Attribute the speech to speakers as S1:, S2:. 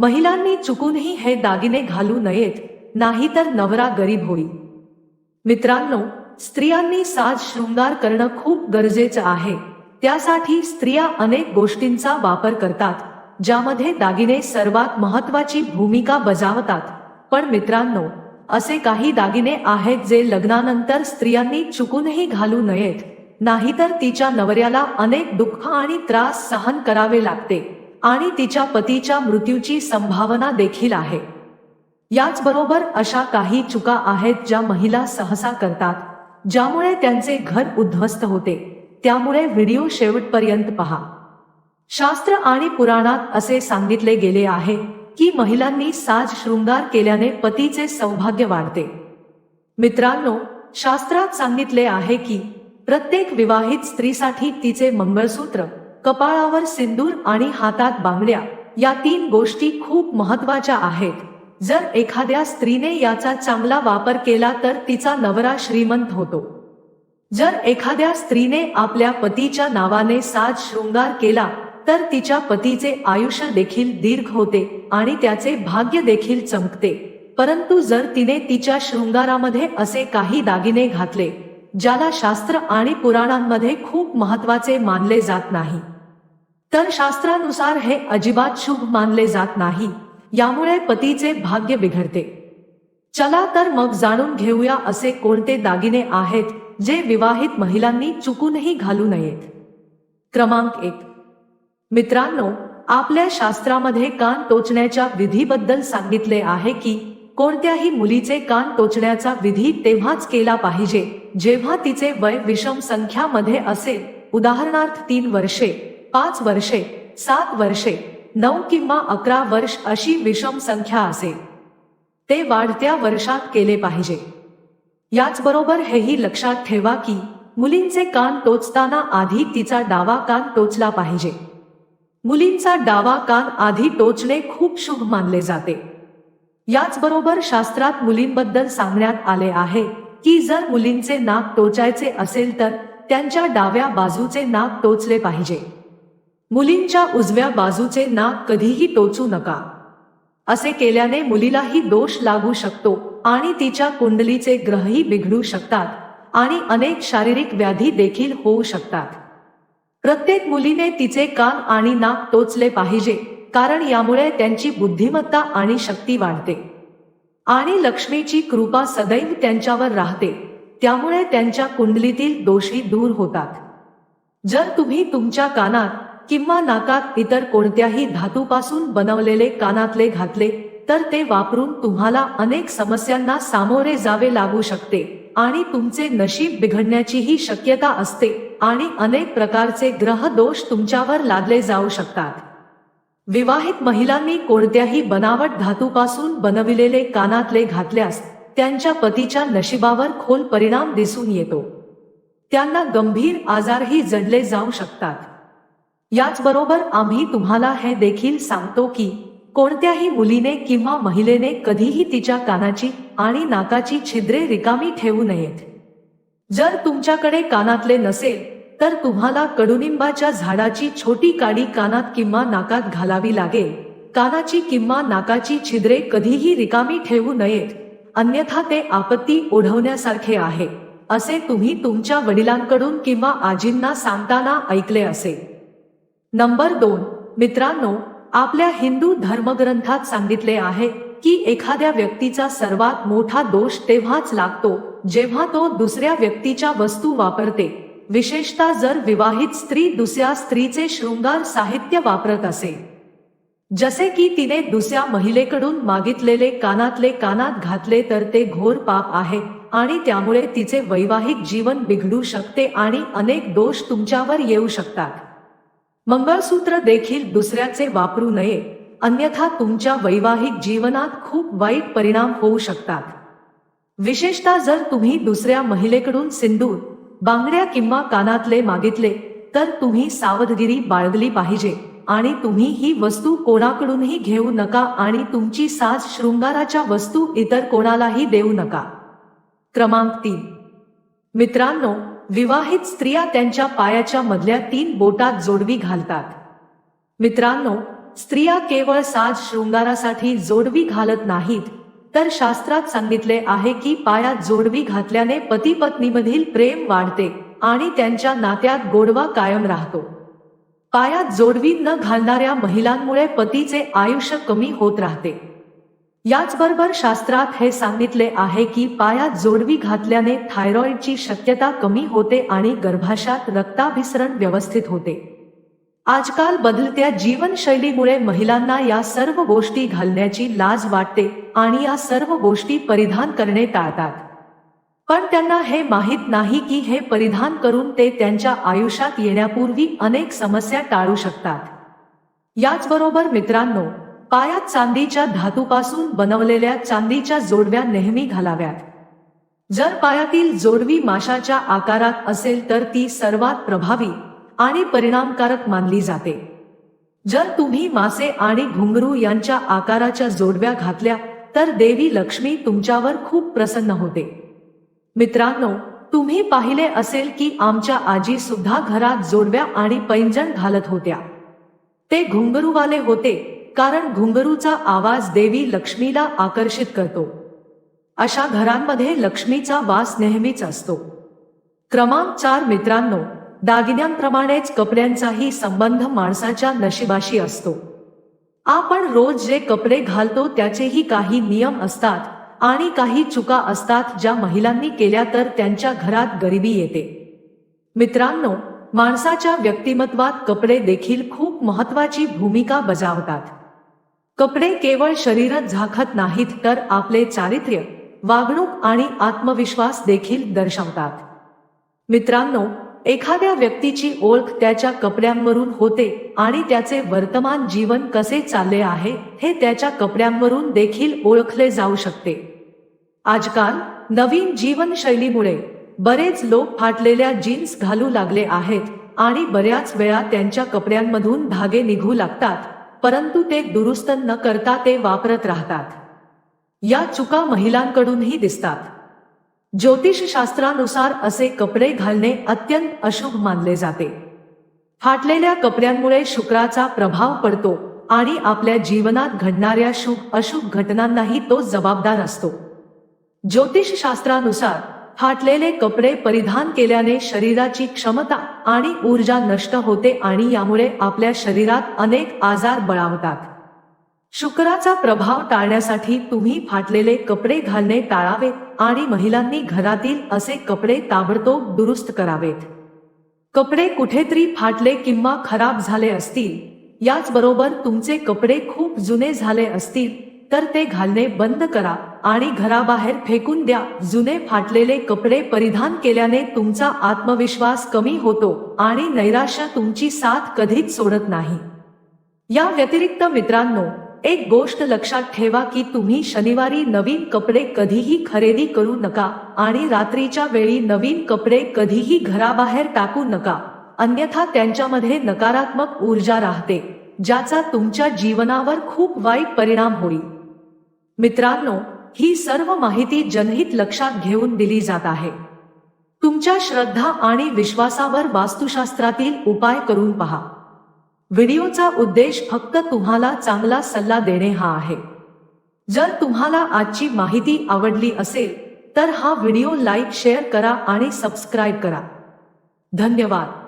S1: महिलांनी चुकूनही हे दागिने घालू नयेत नाहीतर नवरा गरीब होईल. मित्रांनो स्त्रियांनी साज शृंगार करणं खूप गरजेचं आहे. त्यासाठी स्त्रिया अनेक गोष्टींचा वापर करतात ज्यामध्ये दागिने सर्वात महत्वाची भूमिका बजावतात. पण मित्रांनो असे काही दागिने आहेत जे लग्नानंतर स्त्रियांनी चुकूनही घालू नयेत नाहीतर तिच्या नवऱ्याला अनेक दुःख आणि त्रास सहन करावे लागते. आणि तिच्या पतीच्या मृत्यूची संभावना देखील आहे. याचबरोबर अशा काही चुका आहेत ज्या महिला सहसा करतात ज्यामुळे त्यांचे घर उद्ध्वस्त होते. त्यामुळे व्हिडिओ शेवटपर्यंत पहा. शास्त्र आणि पुराणात असे सांगितले गेले आहे की महिलांनी साज शृंगार केल्याने पतीचे सौभाग्य वाढते. मित्रांनो शास्त्रात सांगितले आहे की प्रत्येक विवाहित स्त्रीसाठी तिचे मंगळसूत्र कपाळावर सिंदूर आणि हातात बांगड्या या तीन गोष्टी खूप महत्त्वाच्या आहेत. जर एखाद्या स्त्रीने याचा चांगला वापर केला तर तिचा नवरा श्रीमंत होतो. जर एखाद्या स्त्रीने आपल्या पतीच्या नावाने साज शृंगार केला तर तिच्या पतीचे आयुष्य देखील दीर्घ होते आणि त्याचे भाग्य देखील चमकते. परंतु जर तिने तिच्या शृंगारामध्ये असे काही दागिने घातले ज्याला शास्त्र आणि पुराणांमध्ये खूप महत्त्वाचे मानले जात नाही तर शास्त्रानुसार हे अजिबात शुभ मानले जात नाही. यामुळे पतीचे भाग्य बिघडते. चला तर मग जाणून घेऊया असे कोणते दागिने आहेत जे विवाहित महिलांनी चुकूनही घालू नयेत. क्रमांक एक. मित्रांनो आपल्या शास्त्रामध्ये कान टोचण्याच्या विधीबद्दल सांगितले आहे की कोणत्याही मुलीचे कान टोचण्याचा विधी तेव्हाच केला पाहिजे जेव्हा तिचे वय विषम संख्यामध्ये असेल. उदाहरणार्थ तीन वर्षे. पाच वर्षे सात वर्षे नऊ किंवा अकरा वर्ष अशी विषम संख्या असेल. ते वाढत्या वर्षात केले पाहिजे. याचबरोबर हेही लक्षात ठेवा की मुलींचे कान टोचताना आधी तिचा डावा कान टोचला पाहिजे. मुलींचा डावा कान आधी टोचणे खूप शुभ मानले जाते. याचबरोबर शास्त्रात मुलींबद्दल सांगण्यात आले आहे की जर मुलींचे नाक टोचायचे असेल तर त्यांच्या डाव्या बाजूचे नाक टोचले पाहिजे. मुलींच्या उजव्या बाजूचे नाक कधीही टोचू नका. असे केल्याने मुलीलाही दोष लागू शकतो आणि तिच्या कुंडलीचे ग्रहही बिघडू शकतात आणि अनेक शारीरिक व्याधी देखील होऊ शकतात. प्रत्येक मुलीने तिचे कान आणि नाक टोचले पाहिजे कारण यामुळे त्यांची बुद्धिमत्ता आणि शक्ती वाढते. आणि लक्ष्मीची कृपा सदैव त्यांच्यावर राहते त्यामुळे त्यांच्या कुंडलीतील दोषी दूर होतात. जर तुम्ही तुमच्या कानात किंवा नाकात इतर कोणत्याही धातूपासून बनवलेले कानातले घातले तर ते वापरून तुम्हाला अनेक समस्यांना सामोरे जावे लागू शकते आणि तुमचे नशीब बिघडण्याचीही शक्यता असते आणि अनेक प्रकारचे ग्रह दोष तुमच्यावर लादले जाऊ शकतात. विवाहित महिलांनी कोणत्याही बनावट धातूपासून बनविलेले कानातले घातल्यास त्यांच्या पतीच्या नशिबावर खोल परिणाम दिसून येतो. त्यांना गंभीर आजारही जडले जाऊ शकतात. याचबरोबर आम्ही तुम्हाला हे देखील सांगतो की कोणत्याही मुलीने किंवा महिलेने कधीही तिच्या कानाची आणि नाकाची छिद्रे रिकामी ठेवू नयेत. जर तुमच्याकडे कानातले नसेल तर तुम्हाला कडुनिंबाच्या झाडाची छोटी काडी कानात किंवा नाकात घालावी लागेल. कानाची किंवा नाकाची छिद्रे कधीही रिकामी ठेवू नयेत. अन्यथा ते आपत्ती ओढवण्यासारखे आहे असे तुम्ही तुमच्या वडिलांकडून किंवा आजींना सांगताना ऐकले असेल. नंबर दोन. मित्रांनो आपल्या हिंदू धर्मग्रंथात सांगितले आहे की एखाद्या व्यक्तीचा सर्वात मोठा दोष तेव्हाच लागतो जेव्हा तो दुसऱ्या व्यक्तीच्या वस्तू वापरते. विशेषतः जर विवाहित स्त्री दुसऱ्या स्त्रीचे शृंगार साहित्य वापरत असे. जसे की तिने दुसऱ्या महिलेकडून मागितलेले कानातले कानात घातले तर ते घोर पाप आहे आणि त्यामुळे तिचे वैवाहिक जीवन बिघडू शकते आणि अनेक दोष तुमच्यावर येऊ शकतात. मंगळसूत्र देखील दुसऱ्याचे वापरू नये. अन्यथा तुमच्या वैवाहिक जीवनात खूप वाईट परिणाम होऊ शकतात. विशेषतः जर तुम्ही दुसऱ्या महिलेकडून सिंदूर बांगड्या किंवा कानातले मागितले तर तुम्ही सावधगिरी बाळगली पाहिजे आणि तुम्ही ही वस्तू कोणाकडूनही घेऊ नका आणि तुमची साज शृंगाराच्या वस्तू इतर कोणालाही देऊ नका. क्रमांक तीन. मित्रांनो विवाहित स्त्रिया त्यांच्या पायाच्या मधल्या तीन बोटात जोडवी घालतात. मित्रांनो स्त्रिया केवळ साज शृंगारासाठी जोडवी घालत नाहीत तर शास्त्रात सांगितले आहे की पायात जोडवी घातल्याने पती पत्नीमधील प्रेम वाढते आणि त्यांच्या नात्यात गोडवा कायम राहतो. पायात जोडवी न घालणाऱ्या महिलांमुळे पतीचे आयुष्य कमी होत राहते. याचबरोबर शास्त्रात हे सांगितले आहे की पायात जोडवी घातल्याने थायरॉईडची शक्यता कमी होते आणि गर्भाशयात रक्ताभिसरण व्यवस्थित होते. आजकाल बदलत्या जीवनशैलीमुळे महिलांना या सर्व गोष्टी घालण्याची लाज वाटते आणि या सर्व गोष्टी परिधान करणे टाळतात. पण त्यांना हे माहीत नाही की हे परिधान करून ते त्यांच्या आयुष्यात येण्यापूर्वी अनेक समस्या टाळू शकतात. याचबरोबर मित्रांनो पायात चांदीच्या धातूपासून बनवलेल्या चांदीच्या जोडव्या नेहमी घालाव्यात. जर पायातील जोडवी माशाच्या आकारात असेल तर ती सर्वात प्रभावी आणि परिणामकारक मानली जाते. जर तुम्ही मासे आणि घुंगरू यांच्या आकाराच्या जोडव्या घातल्या तर देवी लक्ष्मी तुमच्यावर खूप प्रसन्न होते. मित्रांनो तुम्ही पाहिले असेल की आमच्या आजी सुद्धा घरात जोडव्या आणि पैंजण घालत होत्या. ते घुंगरूवाले होते कारण घुंगरूचा आवाज देवी लक्ष्मीला आकर्षित करतो. अशा घरांमध्ये लक्ष्मीचा वास नेहमीच असतो. क्रमांक चार मित्रांनो दागिन्यांप्रमाणेच कपड्यांचाही संबंध माणसाच्या नशिबाशी असतो. आपण रोज जे कपडे घालतो त्याचेही काही नियम असतात आणि काही चुका असतात ज्या महिलांनी केल्या तर त्यांच्या घरात गरिबी येते. मित्रांनो माणसाच्या व्यक्तिमत्वात कपडे देखील खूप महत्वाची भूमिका बजावतात. कपडे केवळ शरीरात झाकत नाहीत तर आपले चारित्र्य वागणूक आणि आत्मविश्वास देखील दर्शवतात. मित्रांनो एखाद्या व्यक्तीची ओळख त्याच्या कपड्यांवरून होते आणि त्याचे वर्तमान जीवन कसे चालले आहे हे त्याच्या कपड्यांवरून देखील ओळखले जाऊ शकते. आजकाल नवीन जीवनशैलीमुळे बरेच लोक फाटलेल्या जीन्स घालू लागले आहेत आणि बऱ्याच वेळा त्यांच्या कपड्यांमधून धागे निघू लागतात. परंतु ते दुरुस्त न करता ते वापरत राहतात. या चुका महिलांकडूनही दिसतात. ज्योतिषशास्त्रानुसार असे कपडे घालणे अत्यंत अशुभ मानले जाते. फाटलेल्या कपड्यांमुळे शुक्राचा प्रभाव पडतो आणि आपल्या जीवनात घडणाऱ्या शुभ अशुभ घटनांनाही तो जबाबदार असतो. ज्योतिषशास्त्रानुसार फाटलेले कपडे परिधान केल्याने शरीराची क्षमता आणि ऊर्जा नष्ट होते आणि यामुळे आपल्या शरीरात अनेक आजार बळावतात. शुक्राचा प्रभाव टाळण्यासाठी तुम्ही फाटलेले कपडे घालणे टाळावे आणि महिलांनी घरातील असे कपडे ताबडतोब दुरुस्त करावेत. कपडे कुठेतरी फाटले किंवा खराब झाले असतील याचबरोबर तुमचे कपडे खूप जुने झाले असतील तर ते घालणे बंद करा आणि घराबाहेर फेकून द्या. जुने फाटलेले कपडे परिधान केल्याने तुमचा आत्मविश्वास कमी होतो आणि नैराश्य तुमची साथ कधीच सोडत नाही. या व्यतिरिक्त मित्रांनो एक गोष्ट लक्षात ठेवा की तुम्ही शनिवारी नवीन कपडे कधीही खरेदी करू नका आणि रात्रीच्या वेळी नवीन कपडे कधीही घराबाहेर टाकू नका. अन्यथा त्यांच्यामध्ये नकारात्मक ऊर्जा राहते ज्याचा तुमच्या जीवनावर खूप वाईट परिणाम होईल. मित्रांनो ही सर्व माहिती जनहित लक्षात घेऊन दिली जात आहे. तुमच्या श्रद्धा आणि विश्वासावर वास्तुशास्त्रातील उपाय करून पहा. व्हिडिओचा उद्देश फक्त तुम्हाला चांगला सल्ला देणे हा आहे. जर तुम्हाला आजची माहिती आवडली असेल तर हा व्हिडिओ लाईक शेअर करा आणि सबस्क्राईब करा. धन्यवाद.